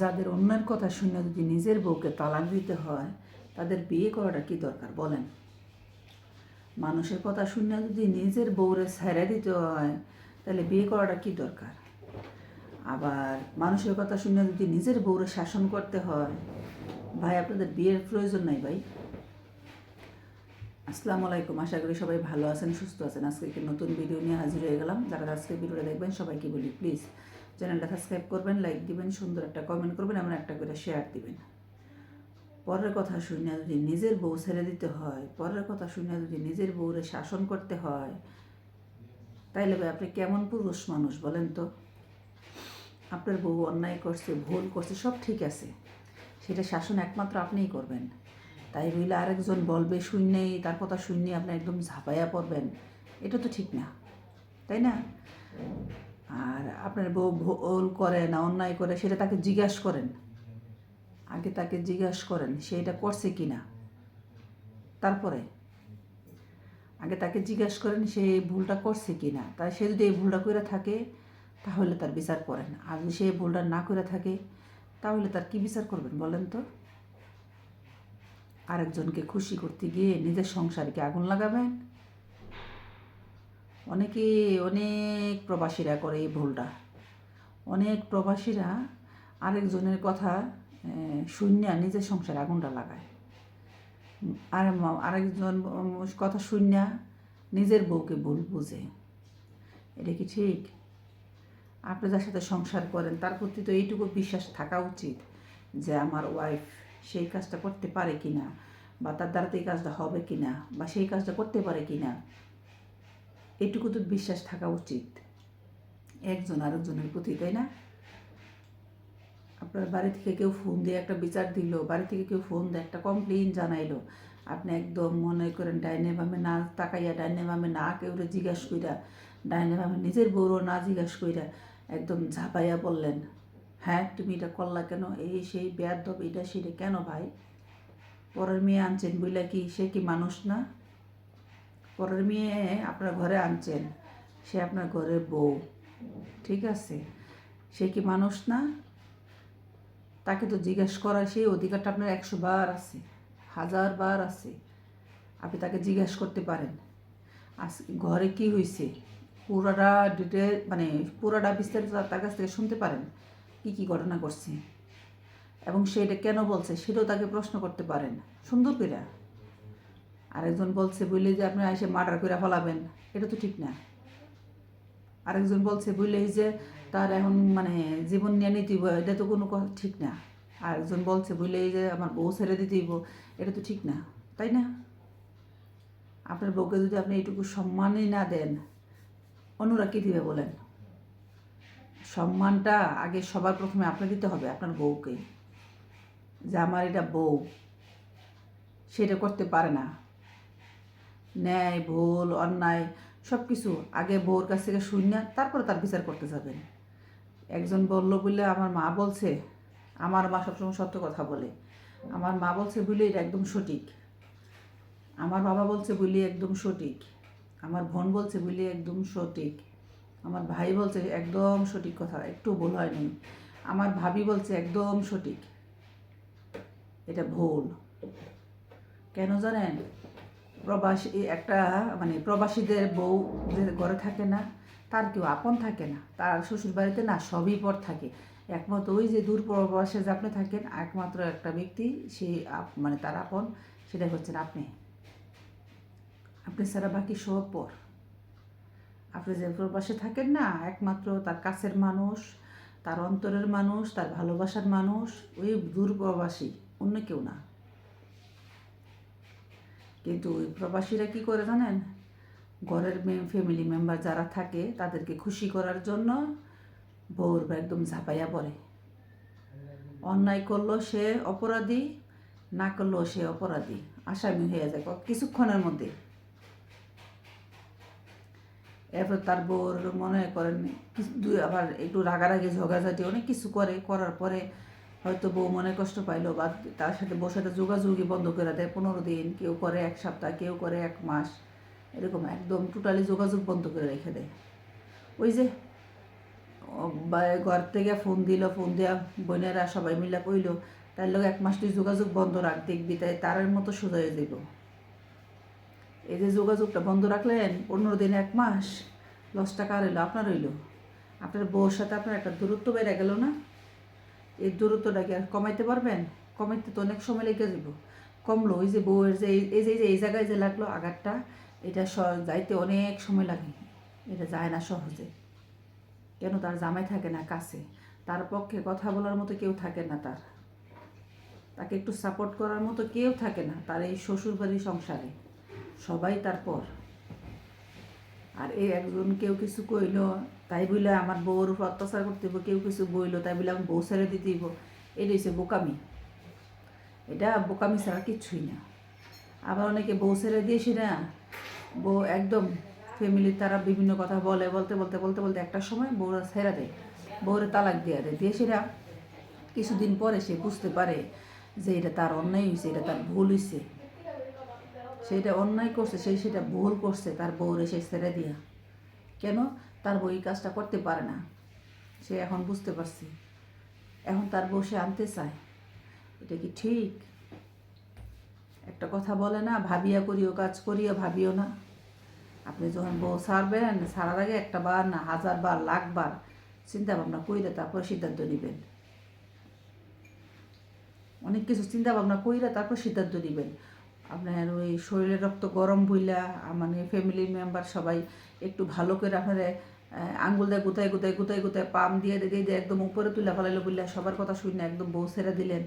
যাদের অন্যের কথা শুনে যদি নিজের বউকে তালাক দিতে হয়, তাদের বিয়ে করাটা কি দরকার বলেন? মানুষের কথা শুনে যদি নিজের বউরে ছেড়ে দিতে হয়, তাহলে বিয়ে করাটা কি দরকার? আবার মানুষের কথা শুনে যদি নিজের বউরে শাসন করতে হয়, ভাই আপনাদের বিয়ের প্রয়োজন নাই ভাই। আসসালামু আলাইকুম, আশা করি সবাই ভালো আছেন, সুস্থ আছেন। আজকে একটি নতুন ভিডিও নিয়ে হাজির হয়ে গেলাম। যারা আজকে ভিডিওটা দেখবেন সবাইকে বলি প্লিজ চ্যানেলটা সাবস্ক্রাইব করবেন লাইক দিবেন, সুন্দর একটা কমেন্ট করবেন, এমন একটা করে শেয়ার দিবেন। পরের কথা শুনে যদি নিজের বউ ছেড়ে দিতে হয়, পরের কথা শুনে যদি নিজের বউরে শাসন করতে হয়, তাইলে ভাই আপনি কেমন পুরুষ মানুষ বলেন তো? আপনার বউ অন্যায় করছে, ভুল করছে, সব ঠিক আছে। সেটা শাসন একমাত্র আপনিই করবেন। তাই বইলে আরেকজন বলবে শূন্যেই তার কথা শূন্য আপনি একদম ঝাঁপাইয়া পড়বেন। এটা তো ঠিক না, তাই না? আর আপনার বউ ভুল করে না, অন্যায় করে, সেটা তাকে জিজ্ঞাসা করেন। আগে তাকে জিজ্ঞাসা করেন সে এটা করছে কি না তারপরে আগে তাকে জিজ্ঞাসা করেন সে এই ভুলটা করছে কি না তাই সে যদি এই ভুলটা করে থাকে, তাহলে তার বিচার করেন। আর যদি সে ভুলটা না করে থাকে, তাহলে তার কি বিচার করবেন বলেন তো? আরেকজনকে খুশি করতে গিয়ে নিজের সংসারকে আগুন লাগাবেন অনেকে অনেক প্রবাসীরা করে এই ভুলটা। অনেক প্রবাসীরা আরেকজনের কথা শূন্য নিজের সংসারে আগুনটা লাগায়। আর আরেকজন কথা শূন্য নিজের বউকে ভুল বুঝে। এটা কি ঠিক? আপনি যার সাথে সংসার করেন, তার প্রতি তো এইটুকু বিশ্বাস থাকা উচিত যে আমার ওয়াইফ সেই কাজটা করতে পারে কি না বা তার দ্বারা তো এই কাজটা হবে কি না বা সেই কাজটা করতে পারে কি না এইটুকু তো বিশ্বাস থাকা উচিত। একজন আরেকজনের প্রতি, তাই না? আপনার বাড়ি থেকে কেউ ফোন দিয়ে একটা বিচার দিল, বাড়ি থেকে কেউ ফোন দিয়ে একটা কমপ্লেন জানাইলো, আপনি একদম মনে করেন ডাইনে বামে না তাকাইয়া, ডাইনে বামে না কেউ জিজ্ঞাস কইরা, ডাইনে বামে নিজের বউরও না জিজ্ঞাস কইরা একদম ঝাঁপাইয়া বললেন হ্যাঁ তুমি এটা করলা কেন? এই সেই বেয়াদব, এটা সেটা কেন ভাই? পরের মেয়ে আনছেন বইলা কি, সে কি মানুষ না? পরের মেয়ে আপনার ঘরে আনছেন, সে আপনার ঘরের বউ, ঠিক আছে? সে কি মানুষ না? তাকে তো জিজ্ঞেস করার সেই অধিকারটা আপনার একশো বার আছে, হাজার বার আছে, আপনি তাকে জিজ্ঞেস করতে পারেন। আজ ঘরে কি হয়েছে পুরাটা ডিটেল মানে পুরাটা বিস্তারিত তার- কাছ থেকে শুনতে পারেন, কি কি ঘটনা করছে এবং সে এটা কেন বলছে, সেটাও তাকে প্রশ্ন করতে পারেন, সুন্দর করে আরেকজন বলছে বললে যে আপনি এসে মার্ডার করে ফেলাবেন এটা তো ঠিক না। আরেকজন বলছে বুঝলেই যে তার এখন মানে জীবন নিয়ে নিতে হইব, এটা তো কোনো কথা ঠিক না। আরেকজন বলছে বুঝলেই যে আমার বউ ছেড়ে দিতে হইব, এটা তো ঠিক না। তাই না? আপনার বউকে যদি আপনি এইটুকু সম্মানই না দেন অন্যরা কী দিবে বলেন? সম্মানটা আগে সবার প্রথমে আপনি দিতে হবে আপনার বউকে। যে আমার এটা বউ সেটা করতে পারে না। ন্যায়, ভুল, অন্যায় সব কিছু আগে বউর কাছ থেকে শূন্য তারপরে তার বিচার করতে যাবেন। একজন বলল বলে, আমার মা বলছে, আমার মা সবসময় সত্য কথা বলে। আমার মা বলছে বলে এটা একদম সঠিক। আমার বাবা বলছে বলি একদম সঠিক। আমার বোন বলছে বলি একদম সঠিক। আমার ভাই বলছে একদম সঠিক কথা, একটু ভুল হয়নি। আমার ভাবি বলছে একদম সঠিক। এটা ভুল। কেন জানেন? প্রবাসী, একটা মানে প্রবাসীদের বউ যে ঘরে থাকে না, তার কেউ আপন থাকে না, তার শ্বশুর বাড়িতে না সবই পর থাকে। একমাত্র ওই যে দূর প্রবাসে যে আপনি থাকেন, একমাত্র একটা ব্যক্তি আপ- মানে তার আপন সেটা হচ্ছেন আপনি। আপনি ছাড়া বাকি সব পর। আপনি যে প্রবাসে থাকেন না, একমাত্র তার কাছের মানুষ, তার অন্তরের মানুষ, তার ভালোবাসার মানুষ, ওই দূর প্রবাসী, অন্য কেউ না। কিন্তু ওই প্রবাসীরা কি করে জানেন? ঘরের ফ্যামিলি মেম্বার যারা থাকে, তাদেরকে খুশি করার জন্য বউর একদম ঝাঁপাইয়া পড়ে। অন্যায় করল সে অপরাধী, না করল সে অপরাধী। আসামি হয়ে যায় কিছুক্ষণের মধ্যে। এরপর তার বউর মনে করেন দুই আবার একটু রাগারাগি ঝগাঝাটি অনেক কিছু করে। করার পরে হয়তো বউ মনে কষ্ট পাইলো বা তার সাথে বউর সাথে যোগাযোগই বন্ধ করে দেয়। পনেরো দিন কেউ করে এক সপ্তাহ, কেউ করে এক মাস। এরকম একদম টোটালি যোগাযোগ বন্ধ করে রেখে দেয়। ওই যে ঘর থেকে ফোন দিল ফোন দেওয়া বোনেরা সবাই মিলে কইল, তার লোক এক মাস তুই যোগাযোগ বন্ধ রাখ, দেখবি তাই তারের মতো সোজা হয়ে যাব এই যে যোগাযোগটা বন্ধ রাখলেন, পনেরো দিন এক মাস লসটা কার হইল, আপনার হইল। আপনার বউর সাথে আপনার একটা দূরত্ব বেড়ে গেল না? এই দূরত্বটা কি আর কমাইতে পারবেন? কমাইতে তো অনেক সময় লেগে যাব কমলো ওই যে বউয়ের যে এই- যে, এই জায়গায় যে লাগল আঘাতটা, এটা যাইতে অনেক সময় লাগে। এটা যায় না সহজে। কেন? তার জামাই থাকে না কাছে। তার পক্ষে কথা বলার মতো কেউ থাকে না তার। তাকে একটু সাপোর্ট করার মতো কেউ থাকে না তার এই শ্বশুর বাড়ির সংসারে। সবাই তারপর আর এই একজন কেউ কিছু কইল, তাই বলে আমার বউর উপর অত্যাচার করতে হইব, কেউ কিছু বইল, তাই বলে আমি বউ ছেড়ে দিতে হইব। এটা হচ্ছে বোকামি। এটা বোকামি ছাড়া কিচ্ছুই না। আবার অনেকে বউ ছেড়ে দিয়েছি না, বউ একদম ফ্যামিলির তারা বিভিন্ন কথা বলে, বলতে বলতে বলতে বলতে একটা সময় বউরা ছেড়ে দেয়, বউরে তালাক দিয়ে দেয়। দিয়ে সেটা কিছুদিন পরে সে বুঝতে পারে যে এটা তার অন্যায় হয়েছে এটা তার ভুল হয়েছে সেটা অন্যায় করছে, সেই সেটা ভুল করছে, তার বউরে সে ছেড়ে দিয়া। কেন? তার বউ এই কাজটা করতে পারে না। সে এখন বুঝতে পারছে। এখন তার বউ সে আনতে চায়। এটা কি ঠিক? একটা কথা বলে না, ভাবিয়া করিও, কাজ করিয়া ভাবিও না। আপনি যখন বউ ছাড়বেন, ছাড়ার আগে একটা বার না, হাজার বার, লাখ বার চিন্তা ভাবনা কইরে তারপর সিদ্ধান্ত নেবেন। অনেক কিছু চিন্তা ভাবনা কইরা তারপর সিদ্ধান্ত নেবেন। আপনার ওই শরীরের রক্ত গরম বইলা মানে ফ্যামিলি মেম্বার সবাই একটু ভালো করে আপনার আঙ্গুল দিয়ে, গুতায় গুতায় গুতায় গুতায় পাম দিয়ে দিয়ে দিয়ে একদম উপরে তুলে ফেলাইলো বললা সবার কথা শুনে একদম বউ ছেড়ে দিলেন।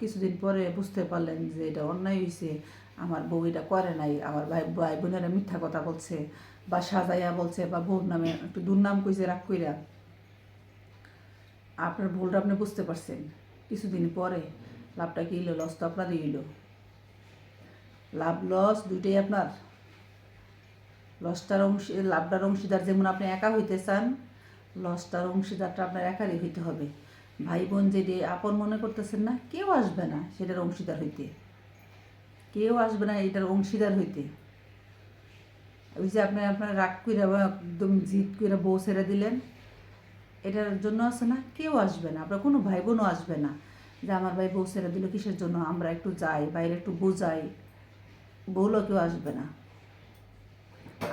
কিছুদিন পরে বুঝতে পারলেন যে এটা অন্যায় হয়েছে আমার বউ এটা করে নাই, আমার ভাই ভাই বোনেরা মিথ্যা কথা বলছে, বা সাজাইয়া বলছে, বা বউর নামে একটু দুর্নাম কইছে, রাগ কইরা। আপনার ভুলটা আপনি বুঝতে পারছেন। কিছুদিন পরে লাভটা কি হলো লস তো আপনারই হইল। লাভ লস দুইটাই আপনার। লসটার অংশ লাভটার অংশীদার যেমন আপনি একা হইতে চান লসটার অংশীদারটা আপনার একারই হইতে হবে। ভাই বোন যেটি আপন মনে করতেছেন না, কেউ আসবে না সেটার অংশীদার হইতে। কেউ আসবে না এটার অংশীদার হইতে। ওই যে আপনি আপনার রাগ কইরা বা একদম জিদ কইরা বউ ছেড়ে দিলেন, এটার জন্য আছে না? কেউ আসবে না। আপনার কোনো ভাই বোনও আসবে না যে, আমার ভাই বউ ছেড়ে দিল, কিসের জন্য আমরা একটু যাই, বাইরে একটু বোঝাই। বউলও কেউ আসবে না।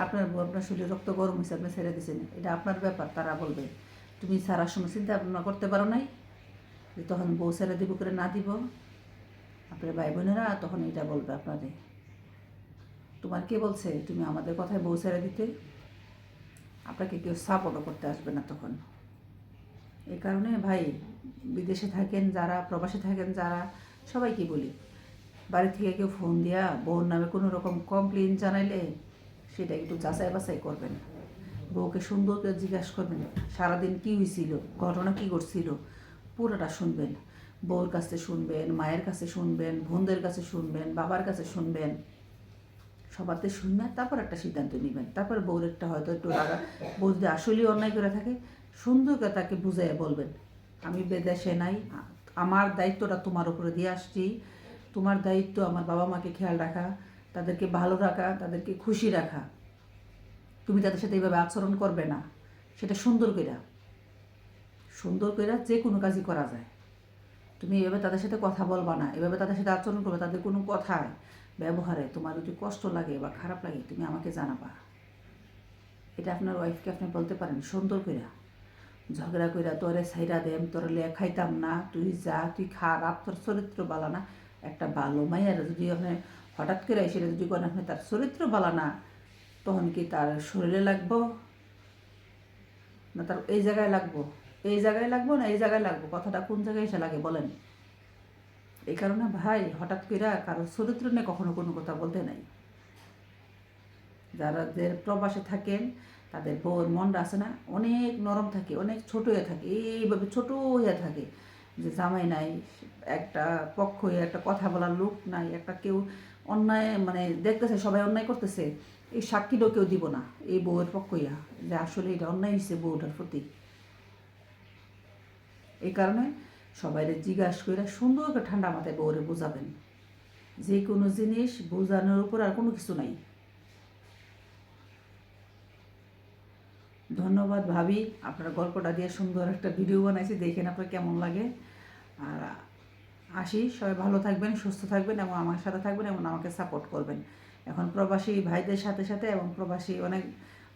আপনার বউ আপনার শরীরে রক্ত গরম হয়েছে আপনি ছেড়ে দিয়েছেন এটা আপনার ব্যাপার, তারা বলবে, তুমি সারার সময় চিন্তা ভাবনা করতে পারো নাই, যে তখন বউ ছেড়ে দিব করে না দিব। আপনার ভাই বোনেরা তখন এটা বলবে আপনাদের। তোমার কে বলছে, তুমি আমাদের কথায় বউ ছেড়ে দিতে? আপনাকে কেউ সাপোর্টও করতে আসবে না তখন। এই কারণে ভাই, বিদেশে থাকেন যারা, প্রবাসে থাকেন যারা, সবাইকে বলি বাড়ি থেকে কেউ ফোন দিয়া বউর নামে কোনো রকম কমপ্লেন জানাইলে সেটা একটু যাচাই বাছাই করবেন। বউকে সুন্দর করে জিজ্ঞাসা করবেন, সারাদিন কী হয়েছিল ঘটনা কী ঘটছিল, পুরোটা শুনবেন। বউর কাছে শুনবেন, মায়ের কাছে শুনবেন, বোনদের কাছে শুনবেন, বাবার কাছে শুনবেন। সবারতে শুনবেন তারপর একটা সিদ্ধান্ত নেবেন। তারপর বউর একটা হয়তো একটু রাগা, বউ যদি আসলেই অন্যায় করে থাকে, সুন্দর করে তাকে বুঝাইয়া বলবেন, আমি বেদেশে নাই, আমার দায়িত্বটা তোমার উপরে দিয়ে আসছি তোমার দায়িত্ব আমার বাবা মাকে খেয়াল রাখা, তাদেরকে ভালো রাখা, তাদেরকে খুশি রাখা। তুমি তাদের সাথে এইভাবে আচরণ করবে না। সেটা সুন্দর কইরা। সুন্দর কইরা যে কোনো কাজই করা যায়। তুমি এভাবে তাদের সাথে কথা বলবা না। এভাবে তাদের সাথে আচরণ করবে, তাদের কোনো কথায়, ব্যবহারে তোমার যদি কষ্ট লাগে বা খারাপ লাগে, তুমি আমাকে জানাবা। এটা আপনার ওয়াইফকে আপনি বলতে পারেন, সুন্দর কইরা। ঝগড়া কইরা তোরে সাইরা দেম, তোর লেখাইতাম না, তুই যা, তুই খারাপ তোর চরিত্র বালা না। একটা ভালো মাইয়ার যদি আপনি হঠাৎ করে সেটা যদি কোন আপনি তার চরিত্র বালা না, তখন কি তার শরীরে লাগবো? না তার এই জায়গায় লাগবো? এই জায়গায় লাগবো না এই জায়গায় লাগবো? কথাটা কোন জায়গায় এসে লাগে বলেন? এই কারণে ভাই, হঠাৎ করে কারও চরিত্র নিয়ে কখনো কোনো কথা বলতে নাই। যারা যে প্রবাসে থাকেন, তাদের বউর মনটা আছে না, অনেক নরম থাকে, অনেক ছোট হয়ে থাকে, এইভাবে ছোট হয়ে থাকে। যে জামাই নাই, একটা পক্ষ একটা কথা বলার লোক নাই, একটা কেউ অন্যায় মানে দেখতেছে, সবাই অন্যায় করতেছে, এই সাক্ষীটাও কেউ দিব না, এই বউয়ের পক্ষ হইয়া যে আসলে এটা অন্যায় হয়েছে বউটার প্রতি। এই কারণে সবাইরে জিজ্ঞাসা করে সুন্দর করে ঠান্ডা মাথায় বউরে বোঝাবেন। যে কোনো জিনিস বোঝানোর উপর আর কোনো কিছু নাই। ধন্যবাদ ভাবি, আপনার গল্পটা দিয়ে সুন্দর একটা ভিডিও বানাইছি, দেখেন আপনার কেমন লাগে। আর আসি, সবাই ভালো থাকবেন, সুস্থ থাকবেন এবং আমার সাথে থাকবেন এবং আমাকে সাপোর্ট করবেন। এখন প্রবাসী ভাইদের সাথে সাথে এবং প্রবাসী অনেক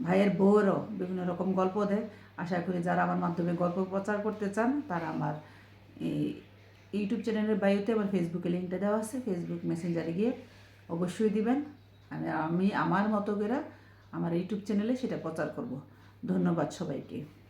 ভাইয়ের বউয়েরও বিভিন্ন রকম গল্প দেয়। আশা করি যারা আমার মাধ্যমে গল্প প্রচার করতে চান, তারা আমার এই ইউটিউব চ্যানেলের বায়ুতে আমার ফেসবুকে লিঙ্কটা দেওয়া আছে ফেসবুক মেসেঞ্জারে গিয়ে অবশ্যই দিবেন। আমি আমি, আমার মতো করে আমার ইউটিউব চ্যানেলে সেটা প্রচার করব। ধন্যবাদ সবাইকে।